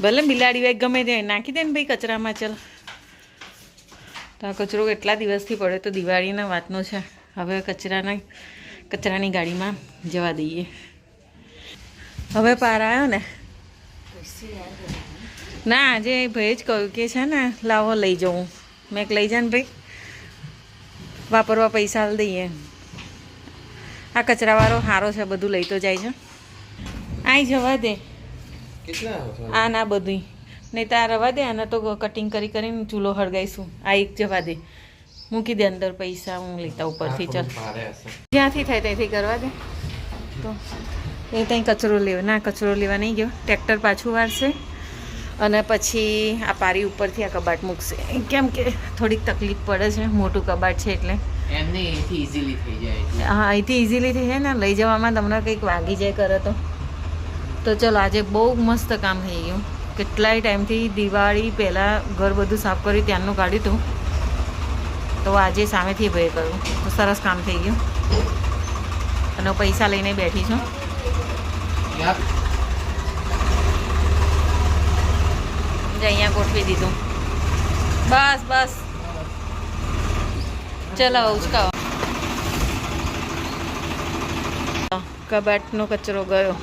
ભલે બિલાડી હોય ગમે તે નાખી દે ને ભાઈ કચરામાં, ચાલ. તો આ કચરો કેટલા દિવસથી પડે તો દિવાળીના વાતનો છે. હવે કચરાના, કચરાની ગાડીમાં જવા દઈએ. હવે પાર આવ્યો ને? ના, આજે ભાઈ જ કહ્યું કે છે ને, લાવો લઈ જવું મેં લઈ જા ને ભાઈ. વાપરવા પૈસા દઈએ. આ કચરાવાળો સારો છે, બધું લઈ તો જાય છે. આઈ જવા દે. આ ના બધું નહીં તો આ રવા દે આને તો કટિંગ કરી કરીને ચૂલો હળગાઈશું. આ એક જવા દે. મૂકી દે અંદર પૈસા હું લેતા ઉપરથી ચાલ. જ્યાંથી થાય ત્યાંથી કરવા દે. તો એ ત્યાં કચરો લેવા ના કચરો લેવા નહીં ગયો. ટ્રેક્ટર પાછું વાળશે અને પછી આ પારી ઉપરથી આ કબાટ મૂકશે. કેમ કે થોડીક તકલીફ પડે છે મોટું કબાટ છે એટલે. એમને એથી ઇઝીલી થઈ જાય એટલે. હા અહીંથી ઇઝીલી થઈ જાય ને લઈ જવામાં તમને કંઈક વાગી જાય કરે તો. તો ચલો આજે બહુ મસ્ત કામ થઈ ગયું. કેટલાય ટાઈમથી દિવાળી પહેલાં ઘર બધું સાફ કર્યું ત્યાંનું કાઢ્યું હતું. તો આજે સામેથી ભાઈ કર્યું. તો સરસ કામ થઈ ગયું. અને પૈસા લઈને બેઠી છું. જે અહીંયા ગોઠવી દીધું. બસ બસ. ચલો ઉચકાવો. કબાટનો કચરો ગયો.